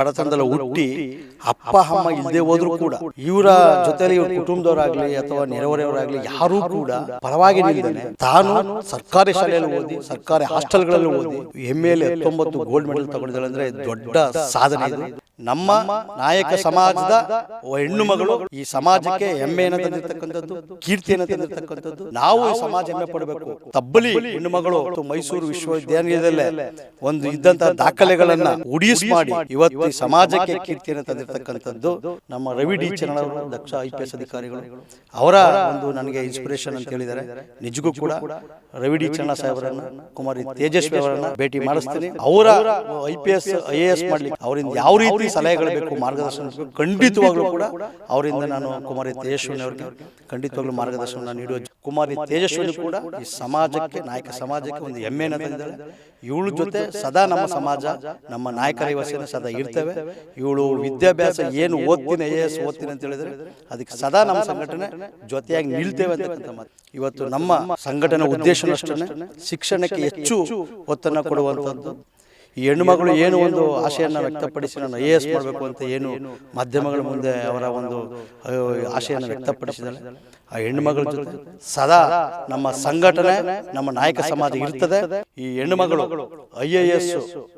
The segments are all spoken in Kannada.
ಬಡತನದಲ್ಲಿ ಹುಟ್ಟಿ ಅಪ್ಪ ಅಮ್ಮ ಇಲ್ಲದೆ ಹೋದ್ರು ಕೂಡ ಇವರ ಜೊತೆಲಿ ಇವ್ರ ಕುಟುಂಬದವರಾಗ್ಲಿ ಅಥವಾ ನೆರೆಹೊರೆಯವರಾಗ್ಲಿ ಯಾರೂ ಕೂಡ ಪರವಾಗಿ ನಿಲ್ದಾನೆ ತಾನು ಸರ್ಕಾರಿ ಶಾಲೆಯಲ್ಲಿ ಓದಿ ಸರ್ಕಾರಿ ಹಾಸ್ಟೆಲ್ಗಳಲ್ಲಿ ಓದಿ ಎಮ್ಮೆಯಲ್ಲಿ ಹತ್ತೊಂಬತ್ತು ಗೋಲ್ಡ್ ಮೆಡಲ್ ತಗೊಂಡಿದ್ದಾಳೆ ಅಂದ್ರೆ ದೊಡ್ಡ ಸಾಧನೆ ಇದೆ. ನಮ್ಮ ನಾಯಕ ಸಮಾಜದ ಹೆಣ್ಣು ಮಗಳು ಈ ಸಮಾಜಕ್ಕೆ ಹೆಮ್ಮೆಯನ್ನು ತಂದಿರ್ತಕ್ಕಂಥದ್ದು ಕೀರ್ತಿಯನ್ನು ತಂದಿರ್ತಕ್ಕಂಥದ್ದು. ನಾವು ಈ ಸಮಾಜ ಹೆಮ್ಮೆ ಪಡಬೇಕು. ತಬ್ಬಲಿ ಹೆಣ್ಣು ಮಗಳು ಮೈಸೂರು ವಿಶ್ವವಿದ್ಯಾನಿಲಯದಲ್ಲೇ ಒಂದು ಇದ್ದಂತಹ ದಾಖಲೆಗಳನ್ನ ಉಡಿಸ್ ಮಾಡಿ ಇವತ್ತು ಈ ಸಮಾಜಕ್ಕೆ ಕೀರ್ತಿಯನ್ನು ತಂದಿರತಕ್ಕಂಥದ್ದು ನಮ್ಮ ರವಿ ಡಿ ಚರಣ್ ಅವರು ದಕ್ಷ ಐ ಪಿ ಎಸ್ ಅಧಿಕಾರಿಗಳು. ಅವರ ಒಂದು ನನಗೆ ಇನ್ಸ್ಪಿರೇಷನ್ ಅಂತ ಹೇಳಿದ್ದಾರೆ. ನಿಜಕ್ಕೂ ಕೂಡ ರವಿ ಡಿ ಚರಣ ಸಾಹೇಬರನ್ನ ಕುಮಾರಿ ತೇಜಸ್ವಿ ಅವರನ್ನ ಭೇಟಿ ಮಾಡಿಸ್ತೀನಿ. ಅವರ I P S I A S ಮಾಡ್ಲಿಕ್ಕೆ ಅವರಿಂದ ಯಾವ ರೀತಿ ಸಲಹೆಗಳು ಬೇಕು ಮಾರ್ಗದರ್ಶನ ಖಂಡಿತವಾಗ್ಲೂ ಕೂಡ ಅವರಿಂದ ನಾನು ಕುಮಾರಿ ತೇಜಸ್ವಿನಿ ಅವರಿಗೆ ಖಂಡಿತವಾಗ್ಲೂ ಮಾರ್ಗದರ್ಶನ ನೀಡುವ ಕುಮಾರಿ ತೇಜಸ್ವಿನಿ ಕೂಡ ಈ ಸಮಾಜಕ್ಕೆ ನಾಯಕ ಸಮಾಜಕ್ಕೆ ಒಂದು ಹೆಮ್ಮೆಯನ್ನು ತಂದಿದ್ದಾರೆ ಇವಳ ಜೊತೆ ಸದಾ ನಮ್ಮ ಸಮಾಜ ನಮ್ಮ ನಾಯಕರ ಯುವಸೇನೆ ಸದಾ ಇರ್ತೇವೆ. ಇವಳು ವಿದ್ಯಾಭ್ಯಾಸ ಏನು ಓದ್ತೀನಿ ಐ ಎ ಎಸ್ ಓದ್ತೀನಿ ಅಂತ ಹೇಳಿದ್ರೆ ಅದಕ್ಕೆ ಸದಾ ನಮ್ಮ ಸಂಘಟನೆ ಜೊತೆಯಾಗಿ ನಿಲ್ತೇವೆ ಅಂತಕ್ಕಂಥ ಮಾತು. ಇವತ್ತು ನಮ್ಮ ಸಂಘಟನೆ ಉದ್ದೇಶನಷ್ಟೇ ಶಿಕ್ಷಣಕ್ಕೆ ಹೆಚ್ಚು ಒತ್ತನ್ನು ಕೊಡುವಂಥದ್ದು. ಈ ಹೆಣ್ಣುಮಗಳು ಏನು ಒಂದು ಆಶೆಯನ್ನು ವ್ಯಕ್ತಪಡಿಸಿ ನಾನು ಐ ಎ ಎಸ್ ಮಾಡಬೇಕು ಅಂತ ಏನು ಮಾಧ್ಯಮಗಳ ಮುಂದೆ ಅವರ ಒಂದು ಆಶೆಯನ್ನು ವ್ಯಕ್ತಪಡಿಸಿದ್ದಾಳೆ. ಆ ಹೆಣ್ಣುಮಗಳ ಜೊತೆ ಸದಾ ನಮ್ಮ ಸಂಘಟನೆ ನಮ್ಮ ನಾಯಕ ಸಮಾಜ ಇರ್ತದೆ. ಈ ಹೆಣ್ಣುಮಗಳು ಐ ಎ ಎಸ್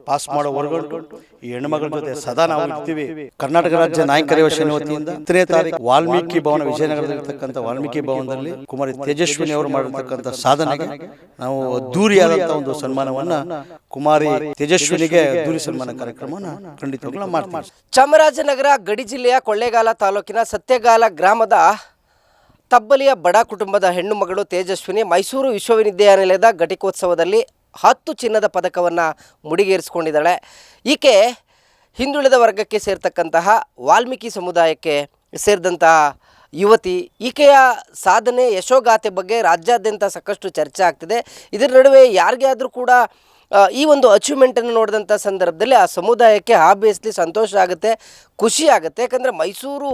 ಪಾಸ್ ಮಾಡೋ ಹೊರಗಂಟು ಈ ಹೆಣ್ಣುಮಗಳ ಜೊತೆ ಸದಾ ನಾವು ಇರ್ತೀವಿ. ಕರ್ನಾಟಕ ರಾಜ್ಯ ನಾಯಕರ ಯೋಜನೆ ವತಿಯಿಂದ ಹತ್ತನೇ ತಾರೀಕು ವಾಲ್ಮೀಕಿ ಭವನ ವಿಜಯನಗರದಲ್ಲಿರ್ತಕ್ಕಂಥ ವಾಲ್ಮೀಕಿ ಭವನದಲ್ಲಿ ಕುಮಾರಿ ತೇಜಸ್ವಿನಿ ಅವರು ಮಾಡಿರ್ತಕ್ಕಂಥ ಸಾಧನೆಗೆ ನಾವು ಅದ್ದೂರಿಯಾದಂತಹ ಒಂದು ಸನ್ಮಾನವನ್ನ ಕುಮಾರಿ ತೇಜಸ್ವಿನಿಗೆ ಅದ್ದೂರಿ ಸನ್ಮಾನ ಕಾರ್ಯಕ್ರಮವನ್ನು ಖಂಡಿತವಾಗ್ಲೂ ಮಾಡ್ತೀವಿ. ಚಾಮರಾಜನಗರ ಗಡಿ ಜಿಲ್ಲೆಯ ಕೊಳ್ಳೇಗಾಲ ತಾಲೂಕಿನ ಸತ್ಯಗಾಲ ಗ್ರಾಮದ ತಬ್ಬಲಿಯ ಬಡ ಕುಟುಂಬದ ಹೆಣ್ಣು ಮಗಳು ತೇಜಸ್ವಿನಿ ಮೈಸೂರು ವಿಶ್ವವಿದ್ಯಾನಿಲಯದ ಘಟಿಕೋತ್ಸವದಲ್ಲಿ ಹತ್ತು ಚಿನ್ನದ ಪದಕವನ್ನು ಮುಡಿಗೇರಿಸಿಕೊಂಡಿದ್ದಾಳೆ. ಈಕೆ ಹಿಂದುಳಿದ ವರ್ಗಕ್ಕೆ ಸೇರ್ತಕ್ಕಂತಹ ವಾಲ್ಮೀಕಿ ಸಮುದಾಯಕ್ಕೆ ಸೇರಿದಂತಹ ಯುವತಿ. ಈಕೆಯ ಸಾಧನೆ ಯಶೋಗಾಥೆ ಬಗ್ಗೆ ರಾಜ್ಯಾದ್ಯಂತ ಸಾಕಷ್ಟು ಚರ್ಚೆ ಆಗ್ತಿದೆ. ಇದರ ನಡುವೆ ಯಾರಿಗೇ ಆದರೂ ಕೂಡ ಈ ಒಂದು ಅಚೀವ್ಮೆಂಟನ್ನು ನೋಡಿದಂಥ ಸಂದರ್ಭದಲ್ಲಿ ಆ ಸಮುದಾಯಕ್ಕೆ ಆಬ್ವಿಯಸ್ಲಿ ಸಂತೋಷ ಆಗುತ್ತೆ, ಖುಷಿ ಆಗುತ್ತೆ. ಯಾಕಂದರೆ ಮೈಸೂರು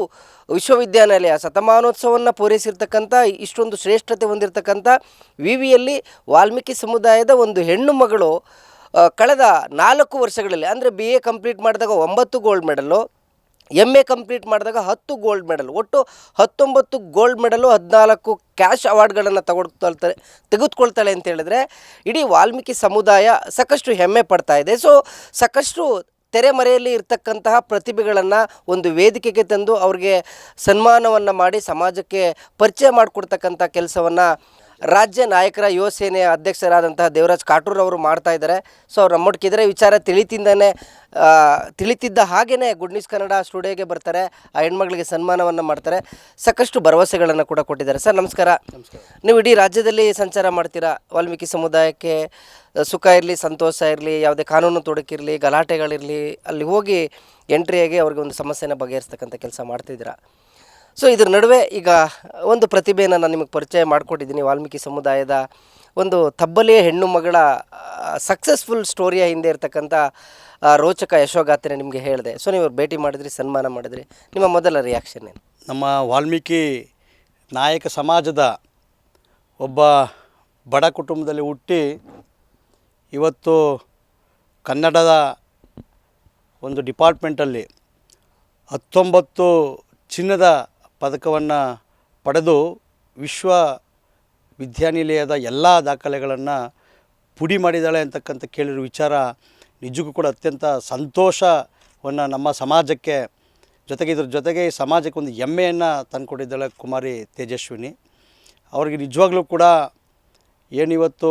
ವಿಶ್ವವಿದ್ಯಾನಿಲಯ ಶತಮಾನೋತ್ಸವವನ್ನು ಪೂರೈಸಿರ್ತಕ್ಕಂಥ, ಇಷ್ಟೊಂದು ಶ್ರೇಷ್ಠತೆ ಹೊಂದಿರತಕ್ಕಂಥ ವಿ ವಿಯಲ್ಲಿ ವಾಲ್ಮೀಕಿ ಸಮುದಾಯದ ಒಂದು ಹೆಣ್ಣು ಮಗಳು ಕಳೆದ ನಾಲ್ಕು ವರ್ಷಗಳಲ್ಲಿ, ಅಂದರೆ ಬಿ ಎ ಕಂಪ್ಲೀಟ್ ಮಾಡಿದಾಗ ಒಂಬತ್ತು gold medal M A complete ಮಾಡಿದಾಗ ಹತ್ತು ಗೋಲ್ಡ್ ಮೆಡಲ್ ಒಟ್ಟು ಹತ್ತೊಂಬತ್ತು ಗೋಲ್ಡ್ ಮೆಡಲು ಹದಿನಾಲ್ಕು ಕ್ಯಾಶ್ ಅವಾರ್ಡ್ಗಳನ್ನು ತಗೊಳ್ತಾಳೆ ತೆಗೆದುಕೊಳ್ತಾಳೆ ಅಂತ ಹೇಳಿದ್ರೆ ಇಡೀ ವಾಲ್ಮೀಕಿ ಸಮುದಾಯ ಸಾಕಷ್ಟು ಹೆಮ್ಮೆ ಪಡ್ತಾ ಇದೆ. ಸೊ ಸಾಕಷ್ಟು ತೆರೆಮರೆಯಲ್ಲಿ ಇರ್ತಕ್ಕಂತಹ ಪ್ರತಿಭೆಗಳನ್ನು ಒಂದು ವೇದಿಕೆಗೆ ತಂದು ಅವ್ರಿಗೆ ಸನ್ಮಾನವನ್ನು ಮಾಡಿ ಸಮಾಜಕ್ಕೆ ಪರಿಚಯ ಮಾಡಿಕೊಡ್ತಕ್ಕಂಥ ಕೆಲಸವನ್ನು ರಾಜ್ಯ ನಾಯಕರ ಯುವ ಸೇನೆಯ ಅಧ್ಯಕ್ಷರಾದಂತಹ ದೇವರಾಜ್ ಕಾಟೂರ್ ಅವರು ಮಾಡ್ತಾ ಇದ್ದಾರೆ. ಸೊ ಅವ್ರು ನಮ್ಮೊಟ್ಟಿಗಿದ್ರೆ ವಿಚಾರ ತಿಳಿತಿಂದನೆ ತಿಳಿತಿದ್ದ ಹಾಗೇ ಗುಡ್ ನ್ಯೂಸ್ ಕನ್ನಡ ಸ್ಟುಡಿಯೋಗೆ ಬರ್ತಾರೆ ಆ ಹೆಣ್ಮಗಳಿಗೆ ಸನ್ಮಾನವನ್ನು ಮಾಡ್ತಾರೆ. ಸಾಕಷ್ಟು ಭರವಸೆಗಳನ್ನು ಕೂಡ ಕೊಟ್ಟಿದ್ದಾರೆ. ಸರ್ ನಮಸ್ಕಾರ. ನೀವು ಇಡೀ ರಾಜ್ಯದಲ್ಲಿ ಸಂಚಾರ ಮಾಡ್ತೀರಾ? ವಾಲ್ಮೀಕಿ ಸಮುದಾಯಕ್ಕೆ ಸುಖ ಇರಲಿ ಸಂತೋಷ ಇರಲಿ ಯಾವುದೇ ಕಾನೂನು ತೊಡಕಿರಲಿ ಗಲಾಟೆಗಳಿರಲಿ ಅಲ್ಲಿ ಹೋಗಿ ಎಂಟ್ರಿಯಾಗಿ ಅವ್ರಿಗೆ ಒಂದು ಸಮಸ್ಯೆನ ಬಗೆಹರಿಸ್ತಕ್ಕಂಥ ಕೆಲಸ ಮಾಡ್ತಿದ್ದೀರಾ? ಸೊ ಇದ್ರ ನಡುವೆ ಈಗ ಒಂದು ಪ್ರತಿಭೆಯನ್ನು ನಾನು ನಿಮಗೆ ಪರಿಚಯ ಮಾಡಿಕೊಟ್ಟಿದ್ದೀನಿ. ವಾಲ್ಮೀಕಿ ಸಮುದಾಯದ ಒಂದು ತಬ್ಬಲಿಯ ಹೆಣ್ಣು ಮಗಳ ಸಕ್ಸಸ್ಫುಲ್ ಸ್ಟೋರಿಯ ಹಿಂದೆ ಇರತಕ್ಕಂಥ ರೋಚಕ ಯಶೋಗಾಥೆನ ನಿಮಗೆ ಹೇಳಿದೆ. ಸೊ ನೀವು ಭೇಟಿ ಮಾಡಿದ್ರಿ, ಸನ್ಮಾನ ಮಾಡಿದ್ರಿ. ನಿಮ್ಮ ಮೊದಲ ರಿಯಾಕ್ಷನ್ ಏನು? ನಮ್ಮ ವಾಲ್ಮೀಕಿ ನಾಯಕ ಸಮಾಜದ ಒಬ್ಬ ಬಡ ಕುಟುಂಬದಲ್ಲಿ ಹುಟ್ಟಿ ಇವತ್ತು ಕನ್ನಡದ ಒಂದು ಡಿಪಾರ್ಟ್ಮೆಂಟಲ್ಲಿ ಹತ್ತೊಂಬತ್ತು ಚಿನ್ನದ ಪದಕವನ್ನು ಪಡೆದು ವಿಶ್ವ ವಿದ್ಯಾನಿಲಯದ ಎಲ್ಲ ದಾಖಲೆಗಳನ್ನು ಪುಡಿ ಮಾಡಿದ್ದಾಳೆ ಅಂತಕ್ಕಂಥ ಕೇಳಿರೋ ವಿಚಾರ ನಿಜಕ್ಕೂ ಕೂಡ ಅತ್ಯಂತ ಸಂತೋಷವನ್ನು ನಮ್ಮ ಸಮಾಜಕ್ಕೆ, ಜೊತೆಗೆ ಇದ್ರ ಜೊತೆಗೆ ಈ ಸಮಾಜಕ್ಕೆ ಒಂದು ಹೆಮ್ಮೆಯನ್ನು ತಂದುಕೊಟ್ಟಿದ್ದಾಳೆ ಕುಮಾರಿ ತೇಜಸ್ವಿನಿ. ಅವ್ರಿಗೆ ನಿಜವಾಗ್ಲೂ ಕೂಡ ಏನಿವತ್ತು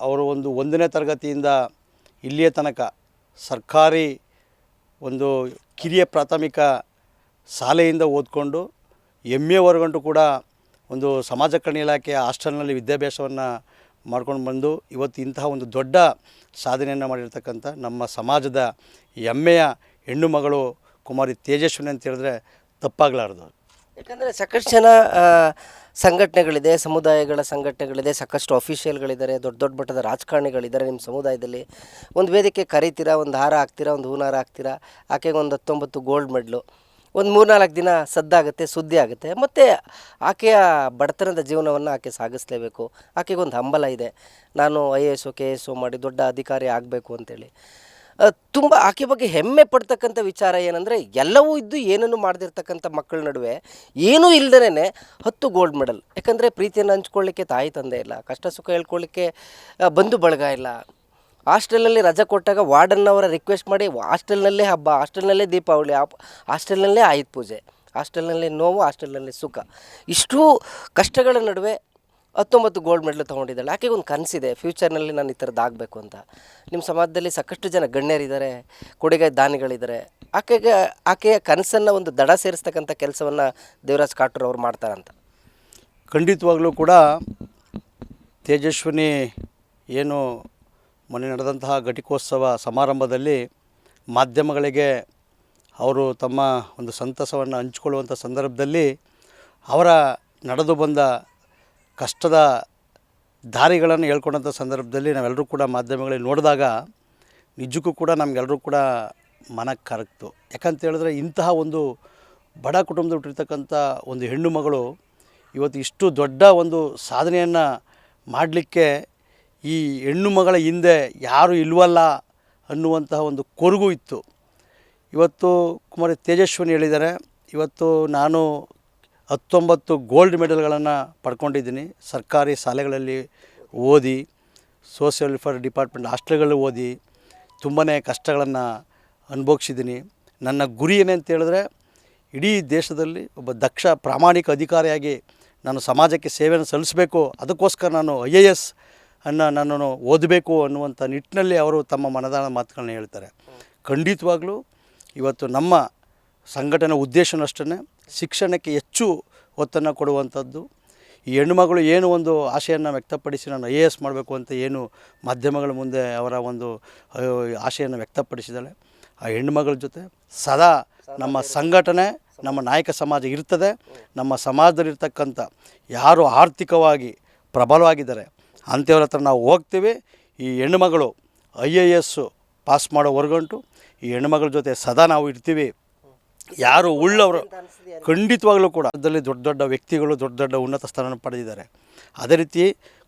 ಅವರು ಒಂದು ಒಂದನೇ ತರಗತಿಯಿಂದ ಇಲ್ಲಿಯ ತನಕ ಸರ್ಕಾರಿ ಒಂದು ಕಿರಿಯ ಪ್ರಾಥಮಿಕ ಶಾಲೆಯಿಂದ ಓದ್ಕೊಂಡು ಎಂ ಎವರೆಗಂಟು ಕೂಡ ಒಂದು ಸಮಾಜ ಕಲ್ಯಾಣ ಇಲಾಖೆಯ ಹಾಸ್ಟೆಲ್ನಲ್ಲಿ ವಿದ್ಯಾಭ್ಯಾಸವನ್ನು ಮಾಡ್ಕೊಂಡು ಬಂದು ಇವತ್ತು ಇಂತಹ ಒಂದು ದೊಡ್ಡ ಸಾಧನೆಯನ್ನು ಮಾಡಿರ್ತಕ್ಕಂಥ ನಮ್ಮ ಸಮಾಜದ ಹೆಮ್ಮೆಯ ಹೆಣ್ಣು ಮಗಳು ಕುಮಾರಿ ತೇಜಸ್ವಿನಿ ಅಂತ ಹೇಳಿದ್ರೆ ತಪ್ಪಾಗಲಾರ್ದು. ಯಾಕಂದರೆ ಸಾಕಷ್ಟು ಜನ ಸಂಘಟನೆಗಳಿದೆ, ಸಮುದಾಯಗಳ ಸಂಘಟನೆಗಳಿದೆ, ಸಾಕಷ್ಟು ಅಫಿಷಿಯಲ್ಗಳಿದ್ದಾರೆ ದೊಡ್ಡ ದೊಡ್ಡ ಮಟ್ಟದ ರಾಜಕಾರಣಿಗಳಿದ್ದಾರೆ ನಿಮ್ಮ ಸಮುದಾಯದಲ್ಲಿ. ಒಂದು ವೇದಿಕೆ ಕರೀತೀರಾ, ಒಂದು ಹಾರ ಹಾಕ್ತೀರಾ, ಒಂದು ಹೂನಾರ ಹಾಕ್ತೀರಾ? ಆಕೆಗೆ ಒಂದು ಹತ್ತೊಂಬತ್ತು ಗೋಲ್ಡ್ ಮೆಡ್ಲು ಒಂದು ಮೂರ್ನಾಲ್ಕು ದಿನ ಸದ್ದಾಗುತ್ತೆ, ಸುದ್ದಿ ಆಗುತ್ತೆ. ಮತ್ತು ಆಕೆಯ ಬಡತನದ ಜೀವನವನ್ನು ಆಕೆ ಸಾಗಿಸಲೇಬೇಕು. ಆಕೆಗೊಂದು ಹಂಬಲ ಇದೆ. ನಾನು I A S K S ಮಾಡಿ ದೊಡ್ಡ ಅಧಿಕಾರಿ ಆಗಬೇಕು ಅಂತೇಳಿ. ತುಂಬ ಆಕೆ ಬಗ್ಗೆ ಹೆಮ್ಮೆ ಪಡ್ತಕ್ಕಂಥ ವಿಚಾರ ಏನಂದರೆ, ಎಲ್ಲವೂ ಇದ್ದು ಏನನ್ನು ಮಾಡದಿರ್ತಕ್ಕಂಥ ಮಕ್ಕಳ ನಡುವೆ ಏನೂ ಇಲ್ಲದೇ ಹತ್ತು ಗೋಲ್ಡ್ ಮೆಡಲ್ ಯಾಕಂದರೆ ಪ್ರೀತಿಯನ್ನು ಹಂಚ್ಕೊಳ್ಳಿಕ್ಕೆ ತಾಯಿ ತಂದೆ ಇಲ್ಲ, ಕಷ್ಟ ಸುಖ ಹೇಳ್ಕೊಳ್ಳಿಕ್ಕೆ ಬಂಧು ಬಳಗ ಇಲ್ಲ. ಹಾಸ್ಟೆಲ್ನಲ್ಲಿ ರಜೆ ಕೊಟ್ಟಾಗ ವಾರ್ಡನ್ನವರ ರಿಕ್ವೆಸ್ಟ್ ಮಾಡಿ ಹಾಸ್ಟೆಲ್ನಲ್ಲೇ ಹಬ್ಬ, ಹಾಸ್ಟೆಲ್ನಲ್ಲೇ ದೀಪಾವಳಿ ಹಾಸ್ಟೆಲ್ನಲ್ಲೇ ಆಯುಧ ಪೂಜೆ, ಹಾಸ್ಟೆಲ್ನಲ್ಲಿ ನೋವು, ಹಾಸ್ಟೆಲ್ನಲ್ಲಿ ಸುಖ. ಇಷ್ಟು ಕಷ್ಟಗಳ ನಡುವೆ ಹತ್ತೊಂಬತ್ತು ಗೋಲ್ಡ್ ಮೆಡಲ್ ತೊಗೊಂಡಿದ್ದಾಳೆ. ಆಕೆಗೆ ಒಂದು ಕನಸಿದೆ? ಫ್ಯೂಚರ್ನಲ್ಲಿ ನಾನು ಈ ಥರದ್ದು ಆಗಬೇಕು ಅಂತ. ನಿಮ್ಮ ಸಮಾಜದಲ್ಲಿ ಸಾಕಷ್ಟು ಜನ ಗಣ್ಯರಿದ್ದಾರೆ, ಕೊಡುಗೆ ದಾನಿಗಳಿದ್ದಾರೆ. ಆಕೆಗೆ, ಆಕೆಯ ಕನಸನ್ನು ಒಂದು ದಡ ಸೇರಿಸ್ತಕ್ಕಂಥ ಕೆಲಸವನ್ನು ದೇವರಾಜ್ ಕಾಟೂರ್ ಅವರು ಮಾಡ್ತಾರಂತ. ಖಂಡಿತವಾಗಲೂ ಕೂಡ ತೇಜಸ್ವಿನಿ ಏನು ಮೊನ್ನೆ ನಡೆದಂತಹ ಘಟಿಕೋತ್ಸವ ಸಮಾರಂಭದಲ್ಲಿ ಮಾಧ್ಯಮಗಳಿಗೆ ಅವರು ತಮ್ಮ ಒಂದು ಸಂತಸವನ್ನು ಹಂಚಿಕೊಳ್ಳುವಂಥ ಸಂದರ್ಭದಲ್ಲಿ ಅವರ ನಡೆದು ಬಂದ ಕಷ್ಟದ ದಾರಿಗಳನ್ನು ಹೇಳ್ಕೊಂಡಂಥ ಸಂದರ್ಭದಲ್ಲಿ ನಾವೆಲ್ಲರೂ ಕೂಡ ಮಾಧ್ಯಮಗಳಿಗೆ ನೋಡಿದಾಗ ನಿಜಕ್ಕೂ ಕೂಡ ನಮಗೆಲ್ಲರೂ ಕೂಡ ಮನ ಕರಗ್ತು. ಯಾಕಂತ ಹೇಳಿದ್ರೆ ಇಂತಹ ಒಂದು ಬಡ ಕುಟುಂಬದಲ್ಲಿ ಹುಟ್ಟಿರ್ತಕ್ಕಂಥ ಒಂದು ಹೆಣ್ಣು ಮಗಳು ಇವತ್ತು ಇಷ್ಟು ದೊಡ್ಡ ಒಂದು ಸಾಧನೆಯನ್ನು ಮಾಡಲಿಕ್ಕೆ ಈ ಹೆಣ್ಣು ಮಗಳ ಹಿಂದೆ ಯಾರೂ ಇಲ್ವಲ್ಲ ಅನ್ನುವಂತಹ ಒಂದು ಕೊರಗು ಇತ್ತು. ಇವತ್ತು ಕುಮಾರಿ ತೇಜಸ್ವಿನಿ ಹೇಳಿದ್ದಾರೆ. ಇವತ್ತು ನಾನು ಹತ್ತೊಂಬತ್ತು ಗೋಲ್ಡ್ ಮೆಡಲ್ಗಳನ್ನು ಪಡ್ಕೊಂಡಿದ್ದೀನಿ. ಸರ್ಕಾರಿ ಶಾಲೆಗಳಲ್ಲಿ ಓದಿ, ಸೋಷಿಯಲ್ ವೆಲ್ಫೇರ್ ಡಿಪಾರ್ಟ್ಮೆಂಟ್ ಹಾಸ್ಟೆಲ್ಗಳಲ್ಲಿ ಓದಿ ತುಂಬಾ ಕಷ್ಟಗಳನ್ನು ಅನುಭವಿಸಿದ್ದೀನಿ. ನನ್ನ ಗುರಿ ಏನಂತ ಹೇಳಿದ್ರೆ ಇಡೀ ದೇಶದಲ್ಲಿ ಒಬ್ಬ ದಕ್ಷ ಪ್ರಾಮಾಣಿಕ ಅಧಿಕಾರಿಯಾಗಿ ನಾನು ಸಮಾಜಕ್ಕೆ ಸೇವೆಯನ್ನು ಸಲ್ಲಿಸಬೇಕು. ಅದಕ್ಕೋಸ್ಕರ ನಾನು ಐ ಎ ಎಸ್ ಅನ್ನು ನನ್ನನ್ನು ಓದಬೇಕು ಅನ್ನುವಂಥ ನಿಟ್ಟಿನಲ್ಲಿ ಅವರು ತಮ್ಮ ಮನದಾನ ಮಾತುಗಳನ್ನ ಹೇಳ್ತಾರೆ. ಖಂಡಿತವಾಗ್ಲೂ ಇವತ್ತು ನಮ್ಮ ಸಂಘಟನೆ ಉದ್ದೇಶನಷ್ಟೇ ಶಿಕ್ಷಣಕ್ಕೆ ಹೆಚ್ಚು ಒತ್ತನ್ನು ಕೊಡುವಂಥದ್ದು. ಈ ಹೆಣ್ಣುಮಗಳು ಏನು ಒಂದು ಆಶೆಯನ್ನು ವ್ಯಕ್ತಪಡಿಸಿ ನಾನು ಐ ಎ ಎಸ್ ಮಾಡಬೇಕು ಅಂತ ಏನು ಮಾಧ್ಯಮಗಳ ಮುಂದೆ ಅವರ ಒಂದು ಆಶೆಯನ್ನು ವ್ಯಕ್ತಪಡಿಸಿದ್ದಾಳೆ. ಆ ಹೆಣ್ಣುಮಗಳ ಜೊತೆ ಸದಾ ನಮ್ಮ ಸಂಘಟನೆ, ನಮ್ಮ ನಾಯಕ ಸಮಾಜ ಇರ್ತದೆ. ನಮ್ಮ ಸಮಾಜದಲ್ಲಿರ್ತಕ್ಕಂಥ ಯಾರು ಆರ್ಥಿಕವಾಗಿ ಪ್ರಬಲವಾಗಿದ್ದಾರೆ ಅಂಥವ್ರ ಹತ್ರ ನಾವು ಹೋಗ್ತೀವಿ. ಈ ಹೆಣ್ಣುಮಗಳು ಐ ಎ ಎಸ್ ಪಾಸ್ ಮಾಡೋವರೆಗಂಟು ಈ ಹೆಣ್ಣುಮಗಳ ಜೊತೆ ಸದಾ ನಾವು ಇರ್ತೀವಿ. ಯಾರು ಉಳ್ಳವರು ಖಂಡಿತವಾಗ್ಲೂ ಕೂಡ. ಅದರಲ್ಲಿ ದೊಡ್ಡ ದೊಡ್ಡ ವ್ಯಕ್ತಿಗಳು ದೊಡ್ಡ ದೊಡ್ಡ ಉನ್ನತ ಸ್ಥಾನ ಪಡೆದಿದ್ದಾರೆ. ಅದೇ ರೀತಿ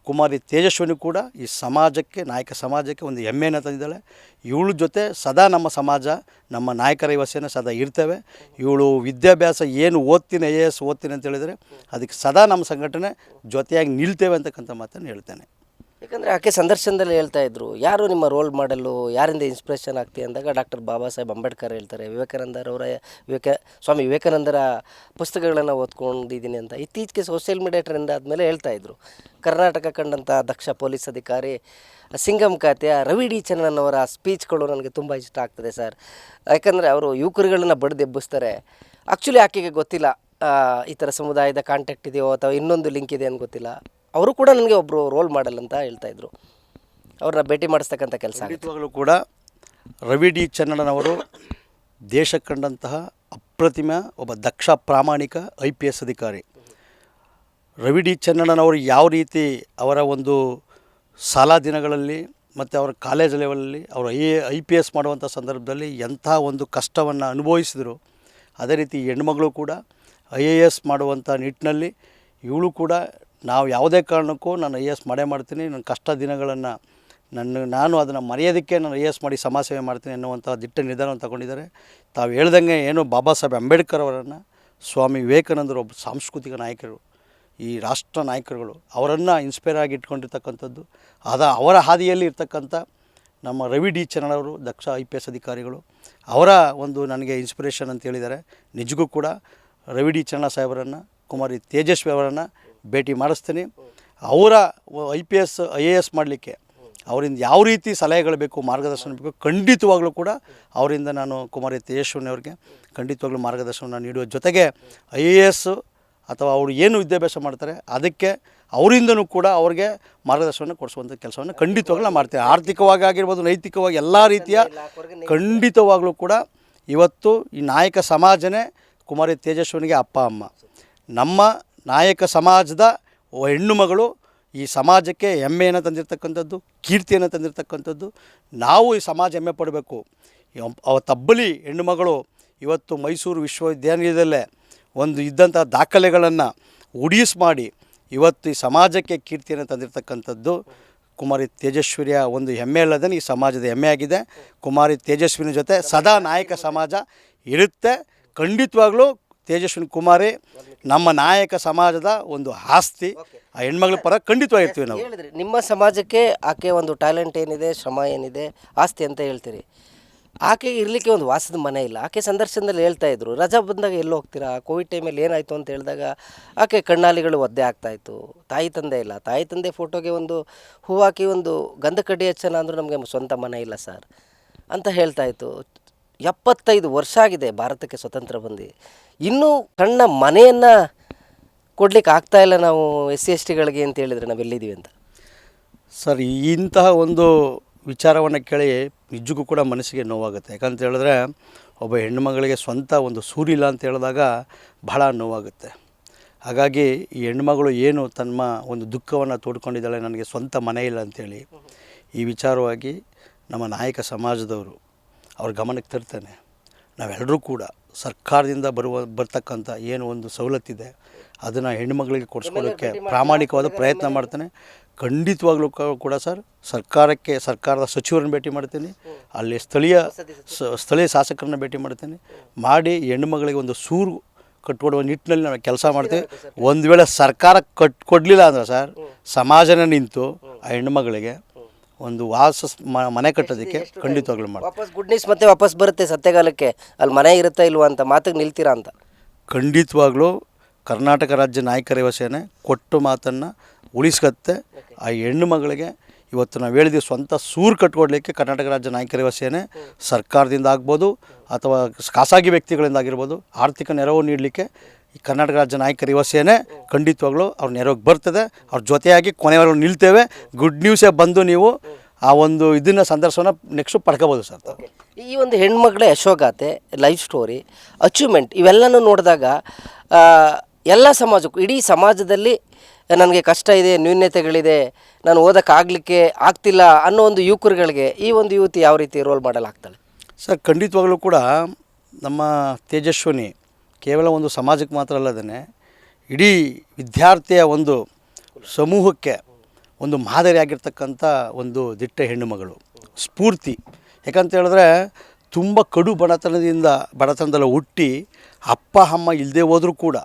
ಕುಮಾರಿ ತೇಜಸ್ವಿನಿ ಕೂಡ ಈ ಸಮಾಜಕ್ಕೆ, ನಾಯಕ ಸಮಾಜಕ್ಕೆ ಒಂದು ಹೆಮ್ಮೆಯನ್ನು ತಂದಿದ್ದಾಳೆ. ಇವಳ ಜೊತೆ ಸದಾ ನಮ್ಮ ಸಮಾಜ, ನಮ್ಮ ನಾಯಕರ ಯುವಸೇನೆ ಸದಾ ಇರ್ತೇವೆ. ಇವಳು ವಿದ್ಯಾಭ್ಯಾಸ ಏನು ಓದ್ತೀನಿ ಐ ಎ ಎಸ್ ಓದ್ತೀನಿ ಅಂತ ಹೇಳಿದರೆ, ಅದಕ್ಕೆ ಸದಾ ನಮ್ಮ ಸಂಘಟನೆ ಜೊತೆಯಾಗಿ ನಿಲ್ತೇವೆ ಅಂತಕ್ಕಂಥ ಮಾತನ್ನು ಹೇಳ್ತೇನೆ. ಯಾಕಂದರೆ ಆಕೆ ಸಂದರ್ಶನದಲ್ಲಿ ಹೇಳ್ತಾ ಇದ್ರು, ಯಾರು ನಿಮ್ಮ ರೋಲ್ ಮಾಡಲು ಯಾರಿಂದ ಇನ್ಸ್ಪಿರೇಷನ್ ಆಗ್ತಿ? ಅಂದಾಗ ಡಾಕ್ಟರ್ ಬಾಬಾ ಸಾಹೇಬ್ ಅಂಬೇಡ್ಕರ್ ಹೇಳ್ತಾರೆ ವಿವೇಕಾನಂದರವರ ವಿವೇಕ, ಸ್ವಾಮಿ ವಿವೇಕಾನಂದರ ಪುಸ್ತಕಗಳನ್ನು ಓದ್ಕೊಂಡಿದ್ದೀನಿ ಅಂತ. ಇತ್ತೀಚೆಗೆ ಸೋಷಿಯಲ್ ಮೀಡಿಯಾ ಟ್ರೆಂಡ್ ಆದಮೇಲೆ ಹೇಳ್ತಾ ಇದ್ರು, ಕರ್ನಾಟಕ ಕಂಡಂಥ ದಕ್ಷ ಪೊಲೀಸ್ ಅಧಿಕಾರಿ ಸಿಂಗಮ್ ಖಾತೆಯ ರವಿ ಡಿ ಚಂದ್ರನ್ ಅವರ ಸ್ಪೀಚ್ಗಳು ನನಗೆ ತುಂಬ ಇಷ್ಟ ಆಗ್ತದೆ ಸರ್ ಯಾಕಂದರೆ ಅವರು ಯುವಕರುಗಳನ್ನು ಬಡಿದೆಬ್ಬಿಸ್ತಾರೆ ಆ್ಯಕ್ಚುಲಿ ಆಕೆಗೆ ಗೊತ್ತಿಲ್ಲ ಈ ಥರ ಸಮುದಾಯದ ಕಾಂಟ್ಯಾಕ್ಟ್ ಇದೆಯೋ ಅಥವಾ ಇನ್ನೊಂದು ಲಿಂಕ್ ಇದೆ ಅಂತ ಗೊತ್ತಿಲ್ಲ. ಅವರು ಕೂಡ ನನಗೆ ಒಬ್ಬರು ರೋಲ್ ಮಾಡಲ್ ಅಂತ ಹೇಳ್ತಾ ಇದ್ರು. ಅವ್ರನ್ನ ಭೇಟಿ ಮಾಡಿಸ್ತಕ್ಕಂಥ ಕೆಲಸ ಖಂಡಿತವಾಗಲೂ ಕೂಡ ರವಿ ಡಿ ಚನ್ನಣ್ಣನವರು ದೇಶ ಕಂಡಂತಹ ಅಪ್ರತಿಮ ಒಬ್ಬ ದಕ್ಷ ಪ್ರಾಮಾಣಿಕ ಐ ಪಿ ಎಸ್ ಅಧಿಕಾರಿ. ರವಿ ಡಿ ಚನ್ನಣ್ಣನವರು ಯಾವ ರೀತಿ ಅವರ ಒಂದು ಶಾಲಾ ದಿನಗಳಲ್ಲಿ ಮತ್ತು ಅವರ ಕಾಲೇಜ್ ಲೆವೆಲಲ್ಲಿ ಅವರು ಐ ಐ ಪಿ ಎಸ್ ಮಾಡುವಂಥ ಸಂದರ್ಭದಲ್ಲಿ ಎಂಥ ಒಂದು ಕಷ್ಟವನ್ನು ಅನುಭವಿಸಿದರು, ಅದೇ ರೀತಿ ಹೆಣ್ಮಗಳು ಕೂಡ ಐ ಎ ಎಸ್ ಮಾಡುವಂಥ ನಿಟ್ಟಿನಲ್ಲಿ ಇವಳು ಕೂಡ ನಾವು ಯಾವುದೇ ಕಾರಣಕ್ಕೂ ನಾನು ಐ ಎ ಎಸ್ ಮಾಡೇ ಮಾಡ್ತೀನಿ. ನನ್ನ ಕಷ್ಟ ದಿನಗಳನ್ನು ನನ್ನ, ನಾನು ಅದನ್ನು ಮರೆಯೋದಕ್ಕೆ ನಾನು ಐ ಎ ಎಸ್ ಮಾಡಿ ಸಮಾಜ ಸೇವೆ ಮಾಡ್ತೀನಿ ಅನ್ನುವಂಥ ದಿಟ್ಟ ನಿರ್ಧಾರವನ್ನು ತಗೊಂಡಿದ್ದಾರೆ. ತಾವು ಹೇಳ್ದಂಗೆ ಏನು ಬಾಬಾ ಸಾಹೇಬ್ ಅಂಬೇಡ್ಕರ್ ಅವರನ್ನು, ಸ್ವಾಮಿ ವಿವೇಕಾನಂದರು ಒಬ್ಬ ಸಾಂಸ್ಕೃತಿಕ ನಾಯಕರು, ಈ ರಾಷ್ಟ್ರ ನಾಯಕರುಗಳು, ಅವರನ್ನು ಇನ್ಸ್ಪೈರ್ ಆಗಿ ಇಟ್ಕೊಂಡಿರ್ತಕ್ಕಂಥದ್ದು ಅದ ಅವರ ಹಾದಿಯಲ್ಲಿ ಇರ್ತಕ್ಕಂಥ ನಮ್ಮ ರವಿ ಡಿ ಚರಣವರು ದಕ್ಷ ಐ ಪಿ ಎಸ್ ಅಧಿಕಾರಿಗಳು, ಅವರ ಒಂದು ನನಗೆ ಇನ್ಸ್ಪಿರೇಷನ್ ಅಂತ ಹೇಳಿದ್ದಾರೆ. ನಿಜಕ್ಕೂ ಕೂಡ ರವಿ ಡಿ ಚರಣ ಸಾಹೇಬರನ್ನು, ಕುಮಾರಿ ತೇಜಸ್ವಿ ಅವರನ್ನು ಭೇಟಿ ಮಾಡಿಸ್ತೀನಿ. ಅವರ I P S, I A S ಮಾಡಲಿಕ್ಕೆ ಅವರಿಂದ ಯಾವ ರೀತಿ ಸಲಹೆಗಳು ಬೇಕು, ಮಾರ್ಗದರ್ಶನ ಬೇಕು, ಖಂಡಿತವಾಗಲೂ ಕೂಡ ಅವರಿಂದ ನಾನು ಕುಮಾರಿ ತೇಜಸ್ವಿನಿ ಅವ್ರಿಗೆ ಖಂಡಿತವಾಗ್ಲೂ ಮಾರ್ಗದರ್ಶನ ನೀಡುವ ಜೊತೆಗೆ ಐ ಎ ಎಸ್ ಅಥವಾ ಅವರು ಏನು ವಿದ್ಯಾಭ್ಯಾಸ ಮಾಡ್ತಾರೆ, ಅದಕ್ಕೆ ಅವರಿಂದನೂ ಕೂಡ ಅವ್ರಿಗೆ ಮಾರ್ಗದರ್ಶನ ಕೊಡಿಸುವಂಥ ಕೆಲಸವನ್ನು ಖಂಡಿತವಾಗ್ಲೂ ನಾನು ಮಾಡ್ತೇವೆ ಆರ್ಥಿಕವಾಗಿ ಆಗಿರ್ಬೋದು, ನೈತಿಕವಾಗಿ ಎಲ್ಲ ರೀತಿಯ ಖಂಡಿತವಾಗಲೂ ಕೂಡ ಇವತ್ತು ಈ ನಾಯಕ ಸಮಾಜನೇ ಕುಮಾರಿ ತೇಜಸ್ವಿನಿಗೆ ಅಪ್ಪ, ಅಮ್ಮ. ನಮ್ಮ ನಾಯಕ ಸಮಾಜದ ಹೆಣ್ಣು ಮಗಳು ಈ ಸಮಾಜಕ್ಕೆ ಹೆಮ್ಮೆಯನ್ನು ತಂದಿರತಕ್ಕಂಥದ್ದು, ಕೀರ್ತಿಯನ್ನು ತಂದಿರತಕ್ಕಂಥದ್ದು, ನಾವು ಈ ಸಮಾಜ ಹೆಮ್ಮೆ ಪಡಬೇಕು. ಅವ ತಬ್ಬಲಿ ಹೆಣ್ಣುಮಗಳು ಇವತ್ತು ಮೈಸೂರು ವಿಶ್ವವಿದ್ಯಾನಿಲಯದಲ್ಲೇ ಒಂದು ಇದ್ದಂಥ ದಾಖಲೆಗಳನ್ನು ಉಡೀಸ್ ಮಾಡಿ ಇವತ್ತು ಈ ಸಮಾಜಕ್ಕೆ ಕೀರ್ತಿಯನ್ನು ತಂದಿರತಕ್ಕಂಥದ್ದು. ಕುಮಾರಿ ತೇಜಸ್ವಿಯ ಒಂದು ಹೆಮ್ಮೆ ಅಲ್ಲದೇ ಈ ಸಮಾಜದ ಹೆಮ್ಮೆ ಆಗಿದೆ. ಕುಮಾರಿ ತೇಜಸ್ವಿನ ಜೊತೆ ಸದಾ ನಾಯಕ ಸಮಾಜ ಇರುತ್ತೆ. ಖಂಡಿತವಾಗ್ಲೂ ತೇಜಸ್ವಿನಿ ಕುಮಾರೇ ನಮ್ಮ ನಾಯಕ ಸಮಾಜದ ಒಂದು ಆಸ್ತಿ ಆ ಹೆಣ್ಮಗಳ ಪರ ಖಂಡಿತವಾಗಿರ್ತೀವಿ ನಾವು. ಹೇಳಿದ್ರಿ. ನಿಮ್ಮ ಸಮಾಜಕ್ಕೆ ಆಕೆ ಒಂದು ಟ್ಯಾಲೆಂಟ್ ಏನಿದೆ ಶ್ರಮ ಏನಿದೆ ಆಸ್ತಿ ಅಂತ ಹೇಳ್ತೀರಿ. ಆಕೆ ಇರಲಿಕ್ಕೆ ಒಂದು ವಾಸದ ಮನೆ ಇಲ್ಲ. ಆಕೆ ಸಂದರ್ಶನದಲ್ಲಿ ಹೇಳ್ತಾ ಇದ್ರು ರಜಾ ಬಂದಾಗ ಎಲ್ಲಿ ಹೋಗ್ತೀರಾ? ಕೋವಿಡ್ ಟೈಮಲ್ಲಿ ಏನಾಯಿತು ಅಂತ ಹೇಳಿದಾಗ ಆಕೆ ಕಣ್ಣಾಲಿಗಳು ಒದ್ದೆ ಆಗ್ತಾಯಿತ್ತು ತಾಯಿ ತಂದೆ ಇಲ್ಲ. ತಾಯಿ ತಂದೆ ಫೋಟೋಗೆ ಒಂದು ಹೂ ಹಾಕಿ ಒಂದು ಗಂಧ ಕಡ್ಡಿ ಹಚ್ಚೋಣ ಅಂದರೂ ನಮಗೆ ಸ್ವಂತ ಮನೆ ಇಲ್ಲ ಸರ್ ಅಂತ ಹೇಳ್ತಾ ಇತ್ತು. ಎಪ್ಪತ್ತೈದು ವರ್ಷ ಆಗಿದೆ ಭಾರತಕ್ಕೆ ಸ್ವತಂತ್ರ ಬಂದು. ಇನ್ನೂ ಸಣ್ಣ ಮನೆಯನ್ನು ಕೊಡ್ಲಿಕ್ಕೆ ಆಗ್ತಾ ಇಲ್ಲ ನಾವು ಎಸ್ ಸಿ, ಎಸ್ ಟಿಗಳಿಗೆ ಅಂತ ಹೇಳಿದರೆ ನಾವು ಎಲ್ಲಿದ್ದೀವಿ ಅಂತ. ಸರ್ ಇಂತಹ ಒಂದು ವಿಚಾರವನ್ನು ಕೇಳಿ ನಿಜಕ್ಕೂ ಕೂಡ ಮನಸ್ಸಿಗೆ ನೋವಾಗುತ್ತೆ. ಯಾಕಂತ ಹೇಳಿದ್ರೆ ಒಬ್ಬ ಹೆಣ್ಣುಮಗಳಿಗೆ ಸ್ವಂತ ಒಂದು ಸೂರಿಲ್ಲ ಅಂತ ಹೇಳಿದಾಗ ಬಹಳ ನೋವಾಗುತ್ತೆ. ಹಾಗಾಗಿ ಈ ಹೆಣ್ಮಗಳು ಏನು ತನ್ನ ಒಂದು ದುಃಖವನ್ನು ತೋಡ್ಕೊಂಡಿದ್ದಾಳೆ, ನನಗೆ ಸ್ವಂತ ಮನೆ ಇಲ್ಲ ಅಂತೇಳಿ ಈ ವಿಚಾರವಾಗಿ ನಮ್ಮ ನಾಯಕ ಸಮಾಜದವರು ಅವ್ರ ಗಮನಕ್ಕೆ ತರ್ತೇನೆ. ನಾವೆಲ್ಲರೂ ಕೂಡ ಸರ್ಕಾರದಿಂದ ಬರುವ ಬರ್ತಕ್ಕಂಥ ಏನು ಒಂದು ಸವಲತ್ತಿದೆ ಅದನ್ನು ಹೆಣ್ಣುಮಗಳಿಗೆ ಕೊಡಿಸ್ಕೊಳ್ಳೋಕ್ಕೆ ಪ್ರಾಮಾಣಿಕವಾದ ಪ್ರಯತ್ನ ಮಾಡ್ತೇನೆ. ಖಂಡಿತವಾಗ್ಲೂ ಕೂಡ ಸರ್ ಸರ್ಕಾರಕ್ಕೆ ಸರ್ಕಾರದ ಸಚಿವರನ್ನ ಭೇಟಿ ಮಾಡ್ತೀನಿ. ಅಲ್ಲಿ ಸ್ಥಳೀಯ ಸ- ಸ್ಥಳೀಯ ಶಾಸಕರನ್ನ ಭೇಟಿ ಮಾಡ್ತೀನಿ. ಮಾಡಿ ಹೆಣ್ಣುಮಗಳಿಗೆ ಒಂದು ಸೂರು ಕಟ್ಕೊಡುವ ನಿಟ್ಟಿನಲ್ಲಿ ನಾವು ಕೆಲಸ ಮಾಡ್ತೀವಿ. ಒಂದು ವೇಳೆ ಸರ್ಕಾರ ಕಟ್ ಕೊಡಲಿಲ್ಲ ಅಂದ್ರೆ ಸರ್ ಸಮಾಜನೇ ನಿಂತು ಆ ಹೆಣ್ಣುಮಗಳಿಗೆ ಒಂದು ವಾಸ ಮನೆ ಕಟ್ಟೋದಕ್ಕೆ ಖಂಡಿತವಾಗ್ಲೂ ಮಾಡಿ ವಾಪಸ್ ಗುಡ್ ನ್ಯೂಸ್ ಮತ್ತೆ ವಾಪಸ್ ಬರುತ್ತೆ ಸತ್ಯಗಾಲಕ್ಕೆ ಅಲ್ಲಿ ಮನೆ ಇರುತ್ತಾ ಇಲ್ವಾ ಅಂತ ಮಾತಿಗೆ ನಿಲ್ತೀರಾ ಅಂತ? ಖಂಡಿತವಾಗ್ಲೂ ಕರ್ನಾಟಕ ರಾಜ್ಯ ನಾಯಕರ ಯುವ ಸೇನೆ ಕೊಟ್ಟು ಮಾತನ್ನು ಉಳಿಸ್ಕತ್ತೆ. ಆ ಹೆಣ್ಣು ಮಗಳಿಗೆ ಇವತ್ತು ನಾವು ಹೇಳಿದ್ವಿ ಸ್ವಂತ ಸೂರು ಕಟ್ಕೊಡ್ಲಿಕ್ಕೆ ಕರ್ನಾಟಕ ರಾಜ್ಯ ನಾಯಕರ ಯುವ ಸೇನೆ ಸರ್ಕಾರದಿಂದ ಆಗ್ಬೋದು ಅಥವಾ ಖಾಸಗಿ ವ್ಯಕ್ತಿಗಳಿಂದ ಆಗಿರ್ಬೋದು ಆರ್ಥಿಕ ನೆರವು ನೀಡಲಿಕ್ಕೆ ಈ ಕರ್ನಾಟಕ ರಾಜ್ಯ ನಾಯಕರ ಯುವ ಸೇನೆ ಖಂಡಿತವಾಗ್ಲೂ ಅವ್ರ ನೆರವಿಗೆ ಬರ್ತದೆ. ಅವ್ರ ಜೊತೆಯಾಗಿ ಕೊನೆವರೆಗೂ ನಿಲ್ತೇವೆ. ಗುಡ್ ನ್ಯೂಸೇ ಬಂದು ನೀವು ಆ ಒಂದು ಇದನ್ನ ಸಂದರ್ಶನ ನೆಕ್ಸ್ಟ್ ಪಡ್ಕೋಬೋದು ಸರ್ ಈ ಒಂದು ಹೆಣ್ಮಕ್ಳ ಯಶೋಗಾಥೆ ಲೈಫ್ ಸ್ಟೋರಿ ಅಚೀವ್ಮೆಂಟ್ ಇವೆಲ್ಲನೂ ನೋಡಿದಾಗ ಎಲ್ಲ ಸಮಾಜಕ್ಕೂ ಇಡೀ ಸಮಾಜದಲ್ಲಿ ನನಗೆ ಕಷ್ಟ ಇದೆ ನ್ಯೂನ್ಯತೆಗಳಿದೆ ನಾನು ಓದೋಕ್ಕಾಗಲಿಕ್ಕೆ ಆಗ್ತಿಲ್ಲ ಅನ್ನೋ ಒಂದು ಯುವಕರುಗಳಿಗೆ ಈ ಒಂದು ಯುವತಿ ಯಾವ ರೀತಿ ರೋಲ್ ಮಾಡಲ್ ಆಗ್ತಾಳೆ? ಸರ್ ಖಂಡಿತವಾಗಲೂ ಕೂಡ ನಮ್ಮ ತೇಜಸ್ವಿನಿ ಕೇವಲ ಒಂದು ಸಮಾಜಕ್ಕೆ ಮಾತ್ರ ಅಲ್ಲದೇ ಇಡೀ ವಿದ್ಯಾರ್ಥಿಯ ಒಂದು ಸಮೂಹಕ್ಕೆ ಒಂದು ಮಾದರಿಯಾಗಿರ್ತಕ್ಕಂಥ ಒಂದು ದಿಟ್ಟ ಹೆಣ್ಣು ಮಗಳು, ಸ್ಫೂರ್ತಿ. ಯಾಕಂತ ಹೇಳಿದ್ರೆ ತುಂಬ ಕಡು ಬಡತನದಿಂದ, ಬಡತನದಲ್ಲಿ ಹುಟ್ಟಿ ಅಪ್ಪ, ಅಮ್ಮ ಇಲ್ಲದೆ ಹೋದರೂ ಕೂಡ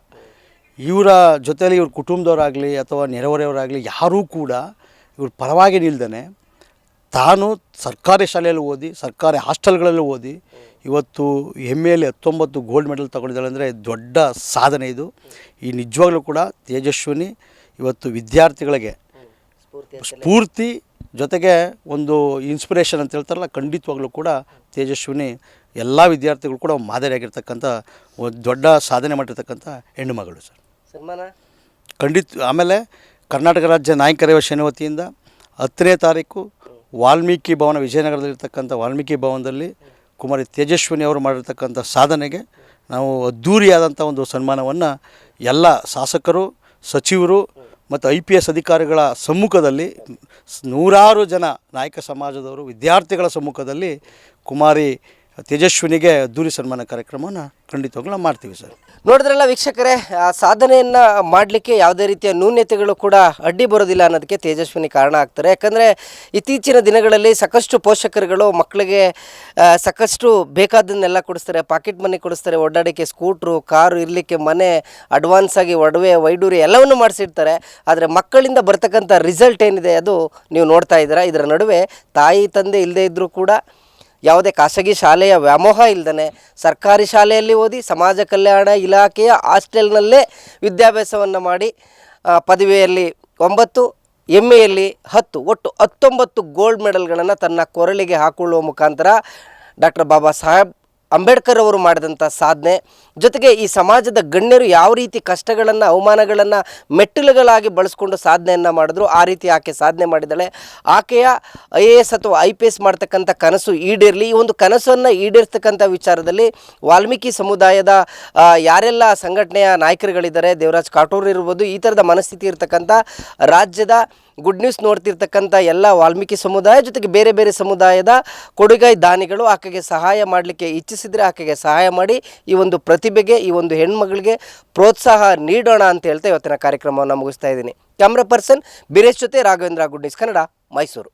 ಇವರ ಜೊತೆಯಲ್ಲಿ ಇವ್ರ ಕುಟುಂಬದವರಾಗಲಿ ಅಥವಾ ನೆರೆಹೊರೆಯವರಾಗಲಿ ಯಾರೂ ಕೂಡ ಇವ್ರ ಪರವಾಗಿ ನಿಲ್ದೇ ತಾನು ಸರ್ಕಾರಿ ಶಾಲೆಯಲ್ಲಿ ಓದಿ, ಸರ್ಕಾರಿ ಹಾಸ್ಟೆಲ್ಗಳಲ್ಲಿ ಓದಿ ಇವತ್ತು ಹೆಮ್ಮೆಯಲ್ಲಿ ಹತ್ತೊಂಬತ್ತು ಗೋಲ್ಡ್ ಮೆಡಲ್ ತಗೊಂಡಿದ್ದಾಳೆ ಅಂದರೆ ದೊಡ್ಡ ಸಾಧನೆ ಇದು. ಈ ನಿಜವಾಗ್ಲೂ ಕೂಡ ತೇಜಸ್ವಿನಿ ಇವತ್ತು ವಿದ್ಯಾರ್ಥಿಗಳಿಗೆ ಸ್ಫೂರ್ತಿ ಜೊತೆಗೆ ಒಂದು ಇನ್ಸ್ಪಿರೇಷನ್ ಅಂತ ಹೇಳ್ತಾರಲ್ಲ ಖಂಡಿತವಾಗ್ಲೂ ಕೂಡ ತೇಜಸ್ವಿನಿ ಎಲ್ಲ ವಿದ್ಯಾರ್ಥಿಗಳು ಕೂಡ ಮಾದರಿಯಾಗಿರ್ತಕ್ಕಂಥ ಒಂದು ದೊಡ್ಡ ಸಾಧನೆ ಮಾಡಿರ್ತಕ್ಕಂಥ ಹೆಣ್ಣು ಮಗಳು ಸರ್. ಸನ್ಮಾನ? ಖಂಡಿತ ಆಮೇಲೆ ಕರ್ನಾಟಕ ರಾಜ್ಯ ನಾಯಕರ ಸೇನೆ ವತಿಯಿಂದ ಹತ್ತನೇ ತಾರೀಕು ವಾಲ್ಮೀಕಿ ಭವನ ವಿಜಯನಗರದಲ್ಲಿರ್ತಕ್ಕಂಥ ವಾಲ್ಮೀಕಿ ಭವನದಲ್ಲಿ ಕುಮಾರಿ ತೇಜಸ್ವಿನಿ ಅವರು ಮಾಡಿರ್ತಕ್ಕಂಥ ಸಾಧನೆಗೆ ನಾವು ಅದ್ಧೂರಿಯಾದಂಥ ಒಂದು ಸನ್ಮಾನವನ್ನು ಎಲ್ಲ ಶಾಸಕರು, ಸಚಿವರು ಮತ್ತು ಐ ಪಿ ಎಸ್ ಅಧಿಕಾರಿಗಳ ಸಮ್ಮುಖದಲ್ಲಿ ನೂರಾರು ಜನ ನಾಯಕ ಸಮಾಜದವರು, ವಿದ್ಯಾರ್ಥಿಗಳ ಸಮ್ಮುಖದಲ್ಲಿ ಕುಮಾರಿ ತೇಜಸ್ವಿನಿಗೆ ದೂರಿ ಸನ್ಮಾನ ಕಾರ್ಯಕ್ರಮವನ್ನು ಖಂಡಿತವಾಗ್ಲೂ ಮಾಡ್ತೀವಿ ಸರ್. ನೋಡಿದ್ರಲ್ಲ ವೀಕ್ಷಕರೇ ಸಾಧನೆಯನ್ನು ಮಾಡಲಿಕ್ಕೆ ಯಾವುದೇ ರೀತಿಯ ನ್ಯೂನ್ಯತೆಗಳು ಕೂಡ ಅಡ್ಡಿ ಬರೋದಿಲ್ಲ ಅನ್ನೋದಕ್ಕೆ ತೇಜಸ್ವಿನಿ ಕಾರಣ ಆಗ್ತಾರೆ. ಯಾಕಂದರೆ ಇತ್ತೀಚಿನ ದಿನಗಳಲ್ಲಿ ಸಾಕಷ್ಟು ಪೋಷಕರುಗಳು ಮಕ್ಕಳಿಗೆ ಸಾಕಷ್ಟು ಬೇಕಾದನ್ನೆಲ್ಲ ಕೊಡಿಸ್ತಾರೆ. ಪಾಕೆಟ್ ಮನಿ ಕೊಡಿಸ್ತಾರೆ ಓಡಾಡೋಕ್ಕೆ ಸ್ಕೂಟ್ರು, ಕಾರು, ಇರಲಿಕ್ಕೆ ಮನೆ, ಅಡ್ವಾನ್ಸ್ ಆಗಿ ಒಡವೆ, ವೈಡೂರಿ ಎಲ್ಲವನ್ನು ಮಾಡಿಸಿರ್ತಾರೆ. ಆದರೆ ಮಕ್ಕಳಿಂದ ಬರ್ತಕ್ಕಂಥ ರಿಸಲ್ಟ್ ಏನಿದೆ ಅದು ನೀವು ನೋಡ್ತಾ ಇದ್ದೀರಾ. ಇದರ ನಡುವೆ ತಾಯಿ, ತಂದೆ ಇಲ್ಲದೇ ಇದ್ದರೂ ಕೂಡ ಯಾವುದೇ ಖಾಸಗಿ ಶಾಲೆಯ ವ್ಯಾಮೋಹ ಇಲ್ಲದೇ ಸರ್ಕಾರಿ ಶಾಲೆಯಲ್ಲಿ ಓದಿ ಸಮಾಜ ಕಲ್ಯಾಣ ಇಲಾಖೆಯ ಹಾಸ್ಟೆಲ್ನಲ್ಲೇ ವಿದ್ಯಾಭ್ಯಾಸವನ್ನು ಮಾಡಿ ಪದವಿಯಲ್ಲಿ ಒಂಬತ್ತು ಎಂ ಎಯಲ್ಲಿ ಹತ್ತು, ಒಟ್ಟು ಹತ್ತೊಂಬತ್ತು ಗೋಲ್ಡ್ ಮೆಡಲ್ಗಳನ್ನು ತನ್ನ ಕೊರಳಿಗೆ ಹಾಕೊಳ್ಳುವ ಮುಖಾಂತರ ಡಾಕ್ಟರ್ ಬಾಬಾ ಸಾಹೇಬ್ ಅಂಬೇಡ್ಕರ್ ಅವರು ಮಾಡಿದಂಥ ಸಾಧನೆ. ಜೊತೆಗೆ ಈ ಸಮಾಜದ ಗಣ್ಯರು ಯಾವ ರೀತಿ ಕಷ್ಟಗಳನ್ನು, ಅವಮಾನಗಳನ್ನು ಮೆಟ್ಟಿಲುಗಳಾಗಿ ಬಳಸ್ಕೊಂಡು ಸಾಧನೆಯನ್ನು ಮಾಡಿದ್ರು, ಆ ರೀತಿ ಆಕೆ ಸಾಧನೆ ಮಾಡಿದ್ದಾಳೆ. ಆಕೆಯ ಐ ಎ ಎಸ್ ಅಥವಾ ಐ ಪಿ ಎಸ್ ಮಾಡ್ತಕ್ಕಂಥ ಕನಸು ಈಡೇರಲಿ. ಈ ಒಂದು ಕನಸನ್ನು ಈಡೇರ್ತಕ್ಕಂಥ ವಿಚಾರದಲ್ಲಿ ವಾಲ್ಮೀಕಿ ಸಮುದಾಯದ ಯಾರೆಲ್ಲ ಸಂಘಟನೆಯ ನಾಯಕರುಗಳಿದ್ದಾರೆ, ದೇವರಾಜ್ ಕಾಟೂರ್ ಇರ್ಬೋದು, ಈ ಥರದ ಮನಸ್ಥಿತಿ ಇರ್ತಕ್ಕಂಥ ರಾಜ್ಯದ ಗುಡ್ ನ್ಯೂಸ್ ನೋಡ್ತಿರ್ತಕ್ಕಂಥ ಎಲ್ಲ ವಾಲ್ಮೀಕಿ ಸಮುದಾಯ ಜೊತೆಗೆ ಬೇರೆ ಬೇರೆ ಸಮುದಾಯದ ಕೊಡುಗೈ ದಾನಿಗಳು ಆಕೆಗೆ ಸಹಾಯ ಮಾಡಲಿಕ್ಕೆ ಇಚ್ಛಿಸಿದರೆ ಆಕೆಗೆ ಸಹಾಯ ಮಾಡಿ ಈ ಒಂದು ಪ್ರತಿಭೆಗೆ, ಈ ಒಂದು ಹೆಣ್ಮಗಳಿಗೆ ಪ್ರೋತ್ಸಾಹ ನೀಡೋಣ ಅಂತ ಹೇಳ್ತಾ ಇವತ್ತಿನ ಕಾರ್ಯಕ್ರಮವನ್ನು ಮುಗಿಸ್ತಾ ಇದ್ದೀನಿ. ಕ್ಯಾಮ್ರಾ ಪರ್ಸನ್ ಬಿರೇಶ್ ಜೊತೆ ರಾಘವೇಂದ್ರ ಗುಡ್ ನ್ಯೂಸ್ ಕನ್ನಡ, ಮೈಸೂರು.